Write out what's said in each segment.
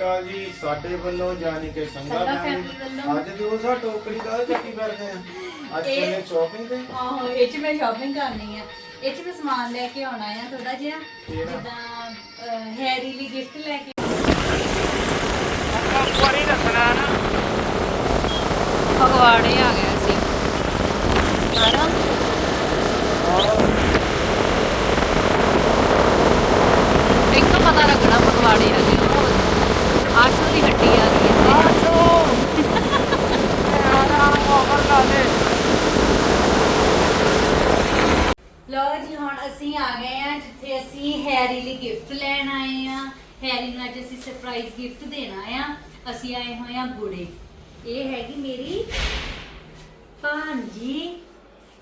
ਅਕਾਲ ਜੀ ਸਾਡੇ ਵੱਲੋਂ ਜਾਨੀ ਕਿ ਸੰਗਾ family ਵੱਲੋਂ। ਅੱਜ ਸਾ ਟੋਕਰੀ ਦਾ ਚੱਕੀ ਫਿਰਦੇ ਆ। ਅੱਜ ਇਹ- ਚੱਲੇ ਸ਼ਾਪਿੰਗ ਤੇ। ਆਹੋ ਇਹ ਚ ਮੈਂ ਸ਼ਾਪਿੰਗ ਕਰਨੀ ਆ। ਇਹ ਚ ਮੈਂ ਸਮਾਨ ਲੈ ਕੇ ਆਉਣਾ ਆ ਥੋੜਾ ਜਿਹਾ। ਕਿਹੜਾ? ਜਿੱਦਾਂ ਹੈਰੀ ਲਈ ਗਿਫਟ ਲੈ ਕੇ। ਵਾਰੀ ਦੱਸਣਾ ਨਾ। ਫਗਵਾੜੇ ਆ ਗਏ ਸੀ ਸਾਰਾ ਇੱਕ ਤਾਂ ਪਤਾ ਲੱਗਣਾ ਫਗਵਾੜੇ ਆ ਗਏ ਆਸ਼ੂ ਦੀ ਹੱਟੀ ਆ ਗਈ ਇੱਥੇ ਲੋ ਜੀ ਹੁਣ ਅਸੀਂ ਆ ਗਏ ਆ ਜਿੱਥੇ ਅਸੀਂ ਹੈਰੀ ਲਈ ਗਿਫਟ ਲੈਣ ਆਏ ਆ ਹੈਰੀ ਨੂੰ ਅੱਜ ਅਸੀਂ ਸਰਪ੍ਰਾਈਜ਼ ਗਿਫਟ ਦੇਣਾ ਆ, ਅਸੀਂ ਆਏ ਹੋਏ ਆ ਗੁੜੇ ਇਹ ਹੈਗੀ ਮੇਰੀ ਭਾਂਜੀ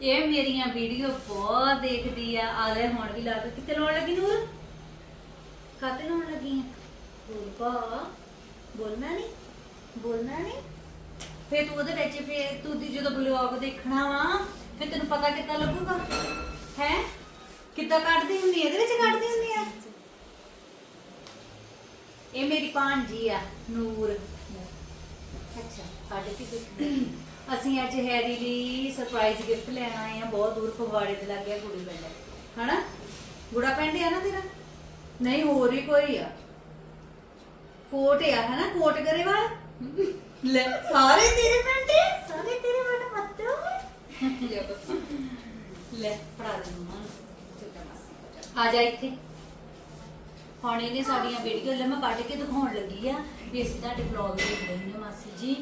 ਇਹ ਮੇਰੀਆਂ ਵੀਡੀਓ ਬਹੁਤ ਦੇਖਦੀ ਆ। ਆਲੇ ਹੁਣ ਵੀ ਲਾ ਕੇ ਲਾਉਣ ਲੱਗੀ ਨੂਰ? ਖਾਤੇ ਲਾਉਣ ਲੱਗੀ ਆ? ਬੋਲ ਪਾ ਬੋਲਣਾ ਨਹੀਂ ਬੋਲਣਾ ਨਹੀਂ ਫੇਰ ਤੂੰ ਉਹਦੇ ਵਿੱਚ ਫੇਰ ਤੂੰ ਦੀ ਜਦੋਂ ਬਲੌਗ ਦੇਖਣਾ ਵਾ, ਫੇਰ ਤੈਨੂੰ ਪਤਾ ਕਿੱਦਾਂ ਲੱਗੂਗਾ? ਹੈ? ਕਿੱਦਾਂ ਕੱਢਦੀ ਹੁੰਦੀ ਆ? ਇਹਦੇ ਵਿੱਚ ਕੱਢਦੀ ਹੁੰਦੀ ਇਹ ਮੇਰੀ ਭਾਂਜੀ ਆ, ਨੂਰ। ਅੱਛਾ, ਸਾਡੇ ਕੀ ਦੇਖਣਾ ਅਸੀਂ ਅੱਜ ਹੈਰੀ ਲਈ ਸਰਪ੍ਰਾਈਜ਼ ਗਿਫਟ ਲੈਣ ਆਏ ਆ, ਬਹੁਤ ਦੂਰ ਫਗਵਾੜੇ ਤੇ ਲੱਗ ਗਿਆ ਗੁੜੀ ਪਿੰਡ ਹਨਾ? ਗੁੜਾ ਪਿੰਡ ਆ ਨਾ ਤੇਰਾ? ਨਹੀਂ, ਹੋਰ ਹੀ ਕੋਈ ਆ। ਕੋਟ ਆ, ਹਨਾ? ਕੋਟ ਗਰੇਵਾਲ? ਲੈ, ਸਾਰੇ ਤੇਰੇ ਪਿੰਡ ਸਾਰੇ ਤੇਰੇ ਪਿੰਡ ਮੱਤੋ ਲੈ ਪੜਾ ਦੇ ਮੰਮਾ ਆ ਜਾ ਇੱਥੇ। ਹੁਣ ਇਹਨੇ ਸਾਡੀਆਂ ਵੀਡੀਓ ਲੈ ਮੈਂ ਕੱਢ ਕੇ ਦਿਖਾਉਣ ਲੱਗੀ ਆ ਵੀ ਅਸੀਂ ਤੁਹਾਡੇ ਵਲੌਗ ਦੇਖ ਰਹੇ ਨੇ ਮਾਸੀ ਜੀ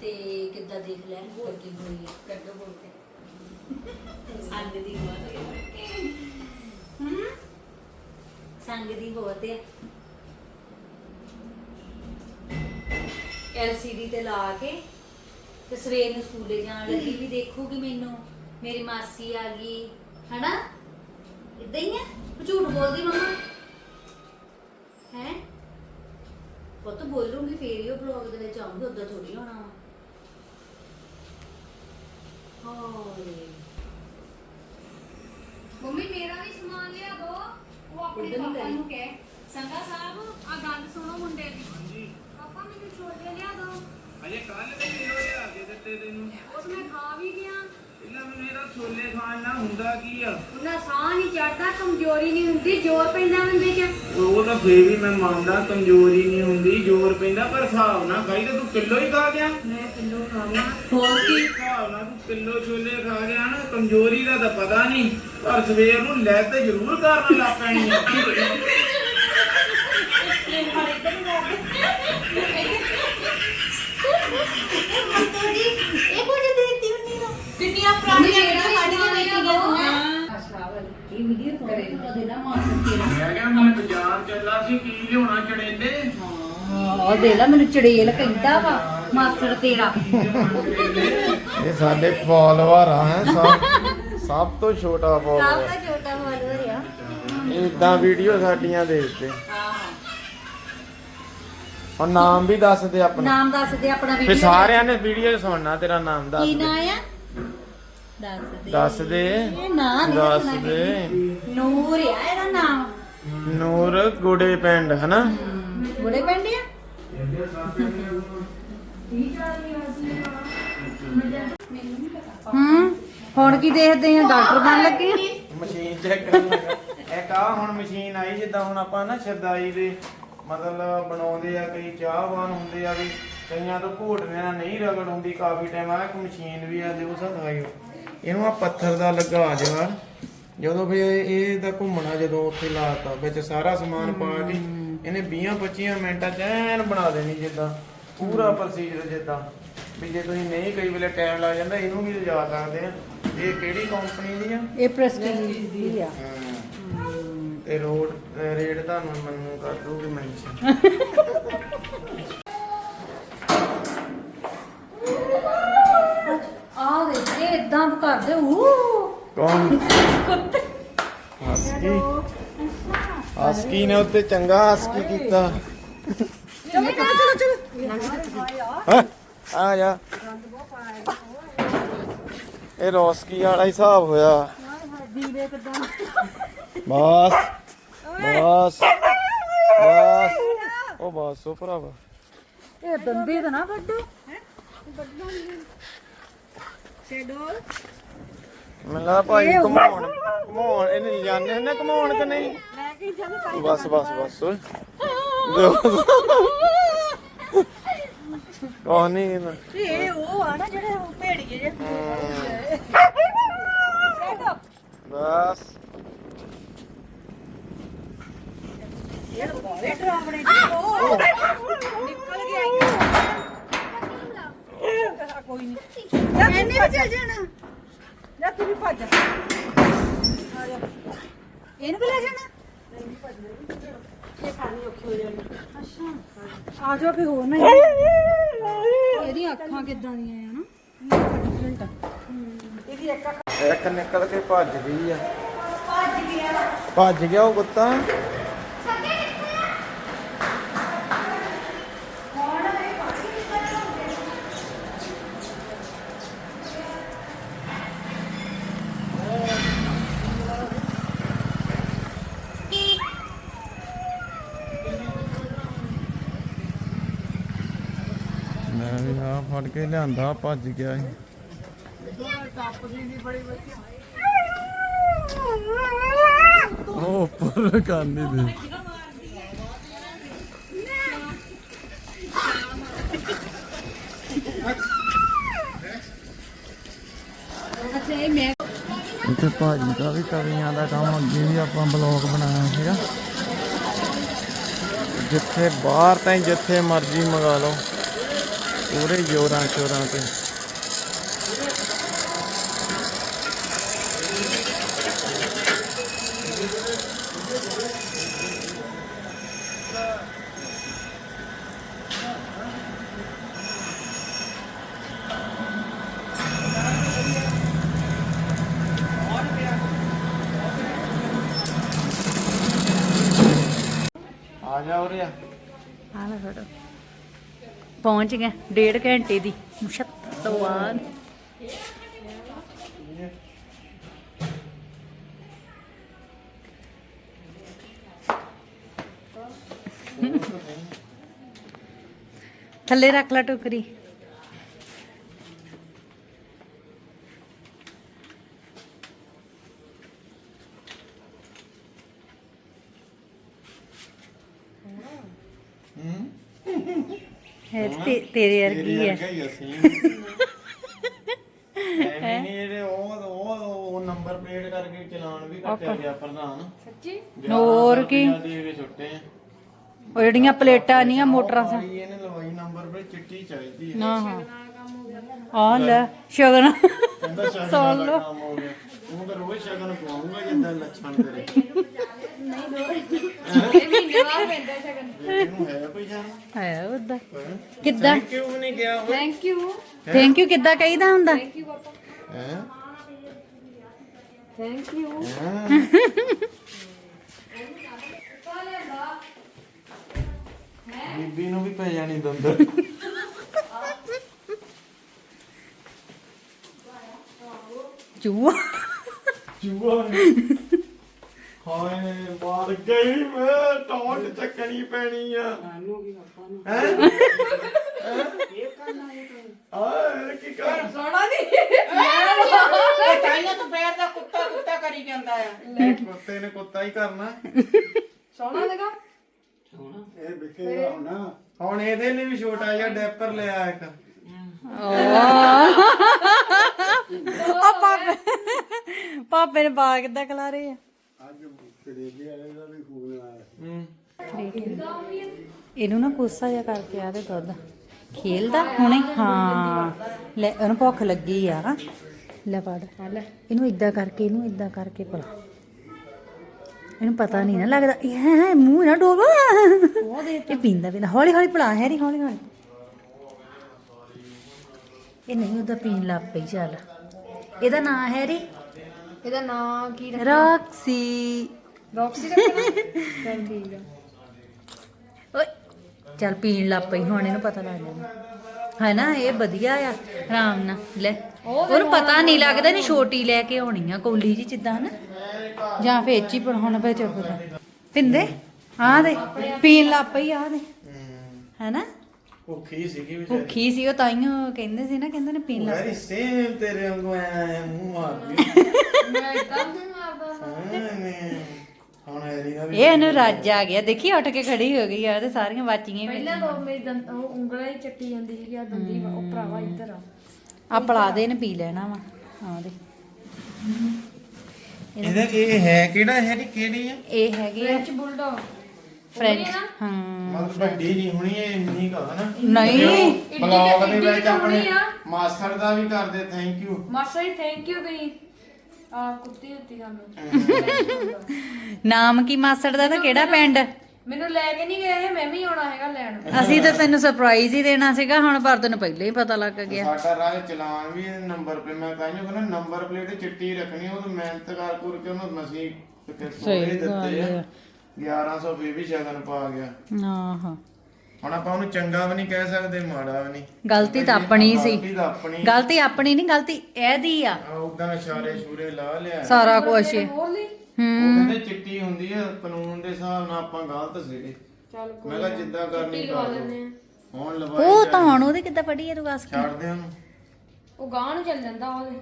ਤੇ ਕਿੱਦਾਂ ਦੇਖ ਲੈਣ ਲੱਗੀ ਹੋਈ ਆ? ਕੱਢੋ ਬੋਲ ਕੇ। ਸੰਗ ਦੀ ਬਹੁਤ ਹੈ? ਹਮ ਸੰਗ ਦੀ ਬਹੁਤ ਹੈ ਐਲਸੀਡੀ ਤੇ ਲਾ ਕੇ ਤੇ ਸਵੇਰ ਨੂੰ ਸਕੂਲੇ ਜਾਣ ਲੱਗੀ ਵੀ ਦੇਖੂਗੀ ਮੈਨੂੰ ਮੇਰੀ ਮਾਸੀ ਆ ਗਈ। ਹਨਾ? ਇਦਾਂ ਹੀ ਆ? ਉਹ ਝੂਠ ਬੋਲਦੀ ਮੰਮਾ? ਹੈ? ਪੁੱਤ ਬੋਲੂੰਗੀ ਫੇਰ ਹੀ ਉਹ ਬਲੌਗ ਦੇ ਵਿੱਚ ਆਉਂਗੀ ਉਦਾਂ ਥੋੜੀ ਹੋਣਾ ਵਾ। ਹੋਰੇ ਮੰਮੀ ਮੇਰਾ ਵੀ ਸਮਾਨ ਲਿਆ ਦੋ। ਉਹ ਆਪਣੇ ਉੱਧਰ ਨੂੰ ਪਾਪਾ ਕਰੀ। ਨੂੰ ਕਹੇ। ਸੰਗਾ ਸਾਹਿਬ ਆ ਗੱਲ ਸੁਣੋ ਮੁੰਡੇ ਦੀ। ਪਾਪਾ ਮੈਨੂੰ ਛੋਲੇ ਲਿਆ ਦੋ। ਅਜੇ ਕੱਲ ਤੇ ਕਿਲੋ ਲਿਆ ਕੇ ਦਿੱਤੇ ਤੈਨੂੰ। ਉਹ ਤਾਂ ਮੈਂ ਖਾ ਵੀ ਗਿਆ। ਇਹਨਾਂ ਮੈਨੂੰ ਇਹਦਾ ਛੋਲੇ ਖਾਣ ਨਾਲ ਹੁੰਦਾ ਕੀ ਆ? ਉਹਨਾਂ ਸਾਹ ਨਹੀਂ ਚੜਦਾ ਕਮਜ਼ੋਰੀ ਨਹੀਂ ਹੁੰਦੀ ਜ਼ੋਰ ਪੈਂਦਾ ਬੰਦੇ 'ਚ। ਉਹ ਤਾਂ ਫੇਰ ਵੀ ਮੈਂ ਮੰਨਦਾ ਕਮਜ਼ੋਰੀ ਨਹੀਂ ਹੁੰਦੀ ਜ਼ੋਰ ਪੈਂਦਾ ਪਰ ਹਿਸਾਬ ਨਾਲ ਖਾਈ ਤੇ ਤੂੰ ਕਿਲੋ ਹੀ ਖਾ ਗਿਆ। ਮੈਂ ਕਿਲੋ ਖਾਵਾਂ ਹੋਰ ਕੀ? ਹਿਸਾਬ ਨਾਲ ਤੂੰ ਕਿਲੋ ਛੋਲੇ ਖਾ ਗਿਆ ਨਾ ਕਮਜ਼ੋਰੀ ਦਾ ਤਾਂ ਪਤਾ ਨਹੀਂ ਪਰ ਸਵੇਰ ਨੂੰ ਲੈ ਤੇ ਜ਼ਰੂਰ ਕਰਨ ਲੱਗ ਪੈਣੀ ਆ। ਇਹ ਮੈਂ ਕਿਹਾ ਮੈਂ ਬਾਜ਼ਾਰ ਚੱਲਾ ਸੀ ਕੀ ਲਿਆਉਣਾ ਚੜੇਲੇ ਹਾਂ ਦੇ ਲੈ ਮੈਨੂੰ ਚੜੇਲ ਕਹਿੰਦਾ ਵਾ ਮਾਸਟਰ ਤੇਰਾ। ਇਹ ਸਾਡੇ ਫਾਲੋਅਰ ਆ ਹੈ ਸਭ। ਸਭ ਤੋਂ ਛੋਟਾ ਸਭ ਫਾਲੋਅਰ ਤੋਂ ਛੋਟਾ ਫਾਲੋਅਰ ਆ। ਇਦਾਂ ਵੀਡੀਓ ਸਾਡੀਆਂ ਦੇਖਦੇ। ਹਾਂ। ਔਰ ਨਾਮ ਵੀ ਦੱਸ ਦੇ ਆਪਣਾ। ਨਾਮ ਦੱਸ ਦੇ ਆਪਣਾ ਫੇ ਵੀਡੀਓ ਸਾਰਿਆਂ ਨੇ ਵੀਡੀਓ ਸੁਣਨਾ ਤੇਰਾ ਨਾਮ ਦੱਸ ਕੀ ਦੇ। ਨਾਂ ਆ? ਦੱਸ ਦੇ ਦੱਸ ਦੇ ਨਾਂ ਦੱਸ ਦੇ। ਨੂਰ ਆ ਇਹਦਾ ਨਾਮ। ਨੂਰ ਗੁੜੇ ਪਿੰਡ ਹਨਾ? ਬੁੜੇ ਪਿੰਡ ਆ? ਹੂੰ। ਹੁਣ ਕੀ ਦੇਖਦੇ ਆ? ਡਾਕਟਰ ਬਣ ਲੱਗੇ ਆ? ਮਸ਼ੀਨ ਚੈੱਕ ਕਰਨ ਲੱਗਾ। ਇੱਕ ਆ ਹੁਣ ਮਸ਼ੀਨ ਆਈ ਜਿੱਦਾਂ ਹੁਣ ਆਪਾਂ ਨਾ ਸ਼ਰਦਾਈ ਦੇ ਮਤਲਬ ਬਣਾਉਂਦੇ ਆ ਕਈ ਚਾਹਵਾਨ ਹੁੰਦੇ ਆ ਵੀ ਕਈਆਂ ਤੋਂ ਘੋਟਨੇ ਨਾਲ ਨਹੀਂ ਰਗੜ ਹੁੰਦੀ ਕਾਫੀ ਟਾਈਮ ਆ ਇੱਕ ਮਸ਼ੀਨ ਵੀ ਆ ਦਿਓ ਦਿਖਾਇਓ ਇਹਨੂੰ ਆ ਪੱਥਰ ਦਾ ਲੱਗਾ ਜਵਾਰ ਜਦੋਂ ਵੀ ਇਹ ਇਹਦਾ ਘੁੰਮਣਾ ਜਦੋਂ ਉੱਥੇ ਲਾਤਾ ਵਿੱਚ ਸਾਰਾ ਸਮਾਨ ਪਾ ਕੇ ਇਹਨੇ 20 25 ਮਿੰਟਾਂ ਚ ਐਨ ਬਣਾ ਦੇਣੀ ਜਿੱਦਾਂ ਪੂਰਾ ਪ੍ਰੋਸੀਜਰ ਜਿੱਦਾਂ। ਵੀ ਜੇ ਤੁਸੀਂ ਨਹੀਂ ਕਈ ਵੇਲੇ ਟਾਈਮ ਲੱਗ ਜਾਂਦਾ ਇਹਨੂੰ ਵੀ ਲਿਜਾ ਸਕਦੇ ਆ। ਇਹ ਕਿਹੜੀ ਕੰਪਨੀ ਦੀ ਆ? ਇਹ ਪ੍ਰੈਸਟੀਜ ਦੀ ਆ। ਤੇ ਰੋਡ ਰੇਟ ਤੁਹਾਨੂੰ ਮੈਨੂੰ ਕਰ ਦੂਗੀ ਮੈਂਸ਼ਨ ਆ ਵੇ ਇਹ ਇਦਾਂ ਕਰਦੇ ਊ। ਕੌਣ? ਕੁੱਤੇ। ਹਸਕੀ। ਹਸਕੀ ਨੇ ਉੱਤੇ ਚੰਗਾ ਹਸਕੀ ਕੀਤਾ। ਚਲੋ ਚਲੋ ਚਲੋ ਹਾਂ? ਆ ਜਾ। ਇਹ ਰੋਸਕੀ ਵਾਲਾ ਹਿਸਾਬ ਹੋਇਆ। ਬਸ। ਬਸ। ਬਸ। ਉਹ ਬਸ ਉਹ ਭਰਾਵਾ। ਇਹ ਦੰਦੀ ਤਾਂ ਨਾ ਕੱਢੋ ਮੈਨੂੰ ਲੱਗਦਾ ਭਾਈ ਘਮਾਉਣ ਘਮਾਉਣ ਇਹਨੇ ਜਾਣੇ ਨੇ ਘਮਾਉਣ ਕਿ ਨਹੀਂ? ਬਸ ਬਸ ਬਸ ਓਏ। ਕੋਹ ਨਹੀਂ ਇਹਨਾਂ ਇਹ ਉਹ ਆ ਨਾ ਜਿਹੜੇ ਭੇੜੀਏ ਜੇ ਬਸ। ਇਹ ਬਾਲੇ ਡਰਾਵਣੇ ਜੀ ਉਹ ਨਿਕਲ ਗਿਆ। ਕੋਈ ਨਹੀਂ ਇਹਨੇ ਵੀ ਚੱਲ ਜਾਣਾ। ਲੈ ਤੂੰ ਵੀ ਭੱਜ ਇਹਨੂੰ ਵੀ ਲੈ ਜਾਣਾ? ਆ ਜਾ ਫੇ ਹੋਰ ਨਾ ਇਹਦੀਆਂ ਅੱਖਾਂ ਕਿੱਦਾਂ ਦੀਆਂ ਆ ਨਾ? ਇੱਕ ਨਿਕਲ ਕੇ ਭੱਜ ਗਈ ਆ। ਭੱਜ ਗਿਆ ਉਹ ਕੁੱਤਾ ਮੈਂ ਵੀ ਆ ਫੜ ਕੇ ਲਿਆਂਦਾ, ਭੱਜ ਗਿਆ ਸੀ ਉਹ ਉੱਪਰ ਕਰਨੀ ਦੇ। ਇੱਥੇ ਭਾਜੀ ਦਾ ਵੀ ਕਵੀਆਂ ਦਾ ਕੰਮ, ਅੱਗੇ ਵੀ ਆਪਾਂ ਬਲੌਗ ਬਣਾਇਆ ਸੀਗਾ। ਜਿੱਥੇ ਬਾਹਰ ਤਾਂ ਜਿੱਥੇ ਮਰਜ਼ੀ ਮੰਗਾ ਲਓ। ਪੂਰੇ ਜੋਰਾਂ ਚੋਰਾਂ ਤੇ ਆ ਜਾ ਉਰੇ ਆ ਆ ਲੈ ਫੜੋ ਪਹੁੰਚ ਗਏ ਡੇਢ ਘੰਟੇ ਦੀ। ਮੁਸ਼ੱਕਤ ਤੋਂ ਬਾਅਦ ਥੱਲੇ ਰੱਖ ਲਾ ਟੋਕਰੀ। ਹੈ ਤੇ ਤੇਰੇ ਵਰਗੀ ਹੈ। ਹੀ ਅਸੀਂ ਐਵੇਂ ਨਹੀਂ ਜਿਹੜੇ ਉਹ ਉਹ ਉਹ ਨੰਬਰ ਪਲੇਟ ਕਰਕੇ ਚਲਾਨ ਵੀ ਕੱਟਿਆ ਗਿਆ ਪ੍ਰਧਾਨ। ਸੱਚੀ? ਹੋਰ ਕੀ? ਦੇ ਕੇ ਛੁੱਟੇ ਆ। ਉਹ ਜਿਹੜੀਆਂ ਪਲੇਟਾਂ ਨਹੀਂ ਆ ਮੋਟਰਾਂ ਸ ਇਹਨੇ ਲਵਾਈ ਨੰਬਰ ਪਲੇਟ ਚਿੱਟੀ ਚਾਹੀਦੀ ਹੈ ਨਾ। ਹਾਂ ਆ ਲੈ ਸ਼ਗਨ। ਦਾ ਹੋ ਗਿਆ। ਉਹ ਤਾਂ ਰੋਜ਼ ਸ਼ਗਨ ਪਵਾਉਂਗਾ ਜਿੱਦਾਂ ਲੱਛਣ ਤੇਰੇ ਇਹਨੂੰ ਹੈ ਕੋਈ ਸ਼ਗਨ ਹੈ ਉਹਦਾ। ਕਿੱਦਾਂ? ਕਿਉਂ ਨਹੀਂ ਗਿਆ ਉਹ ਥੈਂਕ ਯੂ ਥੈਂਕ ਯੂ ਕਿੱਦਾਂ ਕਹੀਦਾ ਹੁੰਦਾ? ਹੈ? ਥੈਂਕ ਯੂ ਬੀਬੀ ਨੂੰ ਵੀ ਪੈ ਜਾਣੀ ਦੰਦਰ ਚੂਹਾ। ਚੂਹਾ ਹਾਏ ਮਾਰ ਗਈ ਮੈਂ ਟੌਂਟ ਚੱਕਣੀ ਪੈਣੀ ਆ। ਹੈ? ਆਏ ਕੀ ਕਰ ਸੋਣਾ ਨਹੀਂ। ਤਾਈਆਂ ਤੋਂ ਪੈਰ ਦਾ ਕੁੱਤਾ ਕੁੱਤਾ ਕਰੀ ਜਾਂਦਾ ਆ। ਕੁੱਤੇ ਨੇ ਕੁੱਤਾ ਹੀ ਕਰਨਾ। ਸੋਣਾ ਲਗਾ ਇਹ ਵਿਖੇਗਾ ਹੁਣ ਹੁਣ ਇਹਦੇ ਲਈ ਵੀ ਛੋਟਾ ਜਿਹਾ ਡੈਪਰ ਲਿਆ ਇੱਕ। ਆ ਪਾਪੇ ਪਾਪੇ ਨੇ ਬਾਗ ਕਿੱਦਾਂ ਖਲਾ ਰਹੇ ਆ। ਹੂੰ। ਇਹਨੂੰ ਨਾ ਕੋਸਾ ਜਿਹਾ ਕਰਕੇ ਆ ਤੇ ਦੁੱਧ। ਖੇਲਦਾ ਹੁਣੇ? ਹਾਂ। ਲੈ ਉਹਨੂੰ ਭੁੱਖ ਲੱਗੀ ਆ। ਲੈ ਪੜ ਇਹਨੂੰ ਇਦਾਂ ਕਰਕੇ ਇਹਨੂੰ ਇਦਾਂ ਕਰਕੇ ਪਲਾ ਇਹਨੂੰ ਪਤਾ ਨਹੀਂ ਨਾ ਲੱਗਦਾ। ਇਹ ਹੈ ਹੈ, ਮੂੰਹ ਨਾ ਡੋਲ। ਇਹ ਪੀਂਦਾ ਪੀਂਦਾ ਹੌਲੀ ਹੌਲੀ ਪਲਾ ਹੈਰੀ ਹੌਲੀ ਹੌਲੀ। ਇਹ ਨਹੀਂ ਉਹਦਾ ਪੀਣ ਲੱਗ ਪਈ ਚੱਲ। ਇਹਦਾ ਨਾਂ ਹੈ ਰੀ ਇਹਦਾ ਨਾਂ ਕੀ ਰੌਕਸੀ। ਰੌਕਸੀ ਰੱਖਣਾ? ਚੱਲ ਠੀਕ ਆ। ਓਏ ਚੱਲ ਪੀਣ ਲੱਗ ਪਈ ਹੁਣ ਇਹਨੂੰ ਪਤਾ ਲੱਗ ਜਾਣਾ। ਹੈ ਨਾ ਇਹ ਵਧੀਆ ਆ ਆਰਾਮ ਨਾਲ। ਲੈ ਉਹਨੂੰ ਪਤਾ ਨਹੀਂ ਲੱਗਦਾ ਨਹੀਂ ਛੋਟੀ ਲੈ ਕੇ ਆਉਣੀ ਆ ਕੌਲੀ ਜੀ ਜਿੱਦਾਂ ਨਾ ਜਾਂ ਫੇਰ ਚ ਹੀ ਹੁਣ ਫੇਰ ਚੁੱਪ ਕਰ। ਪਿੰਦੇ ਆ ਦੇ ਪੀਣ ਲੱਗ ਪਈ ਆ ਦੇ। ਹੈਨਾ ਭੁੱਖੀ ਸੀਗੀ ਵਿਚਾਰੀ। ਭੁੱਖੀ ਸੀ ਉਹ ਤਾਈਓ ਕਹਿੰਦੇ ਸੀ ਨਾ ਕਹਿੰਦੇ ਨੇ ਪੀਣ ਲੱਗ ਵੈਰੀ ਸੇਮ ਤੇਰੇ ਵਾਂਗੂ ਐ ਮੂੰਹ ਮਾਰ ਲਈ ਮੈਂ ਇਦਾਂ ਨਹੀਂ ਮਾਰਦਾ ਹਾਂ ਹੁਣ ਹੈਰੀ ਦਾ ਵੀ ਇਹ ਇਹਨੂੰ ਰੱਜ ਆ ਗਿਆ। ਦੇਖੀ ਉੱਠ ਕੇ ਖੜੀ ਹੋ ਗਈ ਆ ਤੇ ਸਾਰੀਆਂ ਬਾਚੀਆਂ ਹੀ ਪਹਿਲਾਂ ਤਾਂ ਮੇਰੀ ਦੰਦ ਉਹ ਉਂਗਲਾਂ ਹੀ ਚੱਟੀ ਜਾਂਦੀ ਸੀ ਆ ਦੰਦੀ ਉਹ ਭਰਾਵਾ ਇੱਧਰ ਆ। ਆ ਪਲਾ ਦੇ ਨੇ ਪੀ ਲੈਣਾ ਵਾ। ਹਾਂ ਦੇ ਇਹਦਾ ਇਹ ਹੈ ਕਿਹੜਾ ਹੈਰੀ ਕਿਹੜੀ ਆ? ਇਹ ਹੈਗੇ ਆ। ਫ੍ਰੈਂਚ ਬੁਲਡੌਗ ਫ੍ਰੈਂਚ ਹਾਂ। ਮਤਲਬ ਵੱਡੀ ਨਹੀਂ ਹੋਣੀ ਇਹ ਇੰਨੀ ਕਾ ਨਾ। ਨਹੀਂ। ਬਲੌਗ ਦੇ ਵਿੱਚ ਆਪਣੇ ਆ। ਮਾਸਟਰ ਦਾ ਵੀ ਕਰਦੇ thank you master ji thank you ਤੁਸੀਂ ਆ ਕੁੱਤੀ ਦਿੱਤੀ ਸਾਨੂੰ। ਨਾਮ ਕੀ ਮਾਸੜ ਦਾ ਤਾਂ ਕਿਹੜਾ ਪਿੰਡ? ਮੈਨੂੰ ਲੈ ਕੇ ਨਹੀਂ ਗਏ ਇਹ ਮੈਂ ਵੀ ਆਉਣਾ ਹੈਗਾ ਲੈਣ। ਅਸੀਂ ਤਾਂ ਤੈਨੂੰ ਸਰਪ੍ਰਾਈਜ਼ ਹੀ ਦੇਣਾ ਸੀਗਾ ਹੁਣ ਪਰ ਤੈਨੂੰ ਪਹਿਲਾਂ ਹੀ ਪਤਾ ਲੱਗ ਗਿਆ। ਸਾਡਾ ਰਾਹ ਚਲਾਨ ਵੀ ਨੰਬਰ ਪਲੇਟ ਮੈਂ ਕਹਿੰਦਾ ਕਹਿੰਦਾ ਨੰਬਰ ਪਲੇਟ ਚਿੱਟੀ ਰੱਖਣੀ ਉਹ ਤਾਂ ਮਿਹਨਤ ਕਰ ਕਰ ਕੇ ਉਹਨੂੰ ਮਸੀਂ ਸਹੀ ਦਿੱਤੇ ਆ। 1100 ਫੇ ਵੀ ਸ਼ਗਨ ਪਾ ਗਿਆ। ਆਹਾਂ। ਹੁਣ ਆਪਾਂ ਉਹਨੂੰ ਚੰਗਾ ਵੀ ਨਹੀਂ ਕਹਿ ਸਕਦੇ ਮਾੜਾ ਵੀ ਨਹੀਂ। ਗਲਤੀ ਤਾਂ ਆਪਣੀ ਸੀ। ਗਲਤੀ ਤਾਂ ਆਪਣੀ ਗਲਤੀ ਆਪਣੀ ਨਹੀਂ ਗਲਤੀ ਇਹਦੀ ਆ। ਉਦਾਂ ਇਸ਼ਾਰੇ ਸ਼ੂਰੇ ਲਾ ਲਿਆ। ਸਾਰਾ ਕੁਝ ਹੀ। ਹੋਰ ਲਈ ਉਹ ਕਹਿੰਦੇ ਚਿੱਟੀ ਹੁੰਦੀ ਹੈ ਕਾਨੂੰਨ ਦੇ ਹਿਸਾਬ ਨਾਲ ਆਪਾਂ ਗਲਤ ਸੀਗੇ। ਚੱਲ ਮੈਂ ਕਿਹਾ ਜਿੱਦਾਂ ਕਰਨੀ ਲਵਾ ਕਰ ਲੈਂਦੇ ਲਓ ਆ। ਹੁਣ ਲਵਾਈ ਉਹ ਤਾਂ ਹੁਣ ਉਹਦੇ ਕਿੱਦਾਂ ਪੜੀ ਹੈ ਤੂੰ ਦੱਸ ਛੱਡ ਦੇ ਉਹਨੂੰ। ਉਹ ਗਾਂ ਨੂੰ ਚੱਲ ਜਾਂਦਾ ਉਹਦੇ।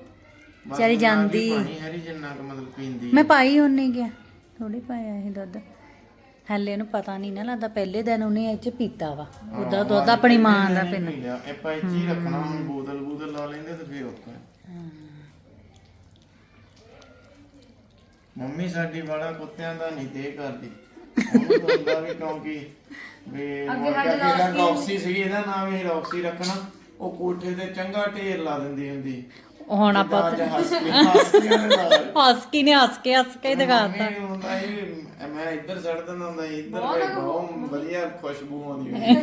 ਬਸ ਨਾ ਜਾਂਦੀ। ਵੀ ਪਾਣੀ ਹਰੀ ਜਿੰਨਾ ਕੁ ਮਤਲਬ ਪੀਂਦੀ ਮੈਂ ਪਾਈ ਉਹਨੇ ਗਿਆ ਥੋੜੀ ਪਾਇਆ ਇਹ ਦੁੱਧ। ਹੱਲੇ ਉਹਨੂੰ ਪਤਾ ਨਹੀਂ ਨਾ ਲੱਗਦਾ ਪਹਿਲੇ ਦਿਨ ਉਹਨੇ ਇਹ ਚ ਪੀਤਾ ਵਾ। ਉਹਦਾ ਦੁੱਧ ਆਪਣੀ ਮਾਂ ਦਾ ਪੀਣਾ ਪੀ ਲਿਆ ਇਹ ਜੀ ਰੱਖਣਾ ਹੁਣ ਬੋਤਲ ਬੋਤਲ ਲਾ ਲੈਂਦੇ ਤੇ ਫੇਰ ਔਖਾ ਮੰਮੀ ਸਾਡੀ ਵਾਲਾ ਕੁੱਤਿਆਂ ਦਾ ਨਹੀਂ ਦੇ ਕਰਦੀ। ਉਹਨੂੰ ਤਾਂ ਹੁੰਦਾ ਵੀ ਕਿਉਂਕਿ ਵੀ ਮੁੜ ਕੇ ਅੱਗੇ ਰੌਕਸੀ ਸੀ ਇਹਦਾ ਨਾਮ ਹੀ ਰੌਕਸੀ ਰੱਖਣਾ। ਉਹ ਕੋਠੇ ਤੇ ਚੰਗਾ ਢੇਰ ਲਾ ਦਿੰਦੀ ਹੁੰਦੀ। ਹੁਣ ਆਪਾਂ ਅੱਜ ਹੱਸ ਕੇ ਨੇ ਹੱਸ ਕੇ ਹੱਸ ਕੇ ਹੀ ਦਿਖਾਤਾ ਹੁੰਦਾ ਮੈਂ ਇੱਧਰ ਛੱਡ ਦਿੰਦਾ ਹੁੰਦਾ ਸੀ, ਇੱਧਰ ਬਹੁਤ ਵਧੀਆ ਖੁਸ਼ਬੂ ਆਉਂਦੀ ਹੁੰਦੀ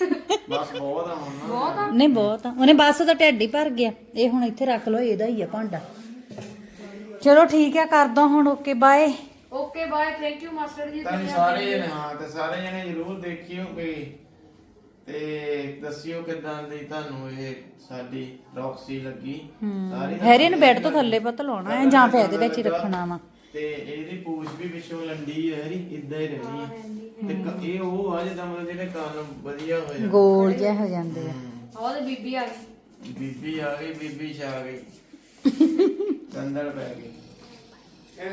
ਬਸ ਬਹੁਤ ਆ ਹੁਣ ਨਾ। ਨਹੀਂ ਬਹੁਤ ਆ। ਉਹਨੇ ਬਸ ਉਹਦਾ ਢਿੱਡ ਹੀ ਭਰ ਗਿਆ। ਇਹ ਹੁਣ ਇੱਥੇ ਰੱਖ ਲਓ ਇਹਦਾ ਹੀ ਆ ਭਾਂਡਾ। ਚਲੋ ਠੀਕ ਆ ਕਰਦਾ ਹੁਣ okay bye. Okay bye. Thank you master ji. ਤਾਂ ਸਾਰੇ ਜਣੇ ਹਾਂ ਤੇ ਸਾਰੇ ਜਣੇ ਜਰੂਰ ਦੇਖਿਓ ਕਿ ਤੇ ਦੱਸਿਓ ਕਿਦਾਂ ਦੀ ਤੁਹਾਨੂੰ ਇਹ ਸਾਡੀ ਰੌਕਸੀ ਲੱਗੀ? ਸਾਰੀ ਹੈਰੀ ਨੂੰ ਬੈੱਡ ਤੋਂ ਥੱਲੇ ਪਤ ਲਾਉਣਾ ਹੈ ਜਾਂ ਫਿਰ ਇਹਦੇ ਵਿੱਚ ਹੀ ਰੱਖਣਾ ਵਾ। ਤੇ ਇਹਦੀ ਪੂਛ ਵੀ ਪਿੱਛੋਂ ਲੰਡੀ ਹੈ ਹੈਰੀ ਇਦਾਂ ਹੀ ਰਹਿਣੀ ਹੈ। ਤੇ ਕ- ਇਹ ਉਹ ਆ ਜਿੱਦਾਂ ਮਤਲਬ ਜਿਹੜੇ ਕੰਨ ਵਧੀਆ ਹੋ ਜਾਂਦੇ ਗੋਲ ਜਿਹਾ ਹੋ ਜਾਂਦੇ ਆ। ਉਹਦੇ ਬੀਬੀ ਆ ਗਈ। ਬੀਬੀ ਆ ਗਈ ਬੀਬੀ ਛਾ ਗਈ। ਕੰਦੜ ਪੈ ਗਈ। ਇਹ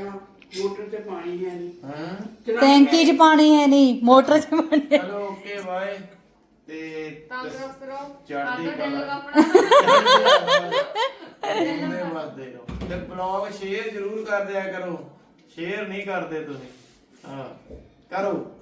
ਮੋਟਰ ਤੇ ਪਾਣੀ ਹੈ ਨਹੀਂ। ਹਾਂ। ਟੈਂਕੀ 'ਚ ਪਾਣੀ ਹੈ ਨਹੀਂ ਮੋਟਰ 'ਚ ਪਾਣੀ ਹੈ। ਚਲੋ ਓਕੇ ਬਾਏ। ਤੇ ਤੰਦਰੁਸਤ ਰਹੋ ਚੜ੍ਹਦੀ ਆਦਰ ਦਿਲ ਕਲਾ। ਆਪਣਾ ਰਹੋ। ਤੇ ਬਲੌਗ ਸ਼ੇਅਰ ਜ਼ਰੂਰ ਕਰ ਦਿਆ ਕਰੋ। ਸ਼ੇਅਰ ਨਹੀਂ ਕਰਦੇ ਤੁਸੀਂ। ਹਾਂ ਕਰੋ।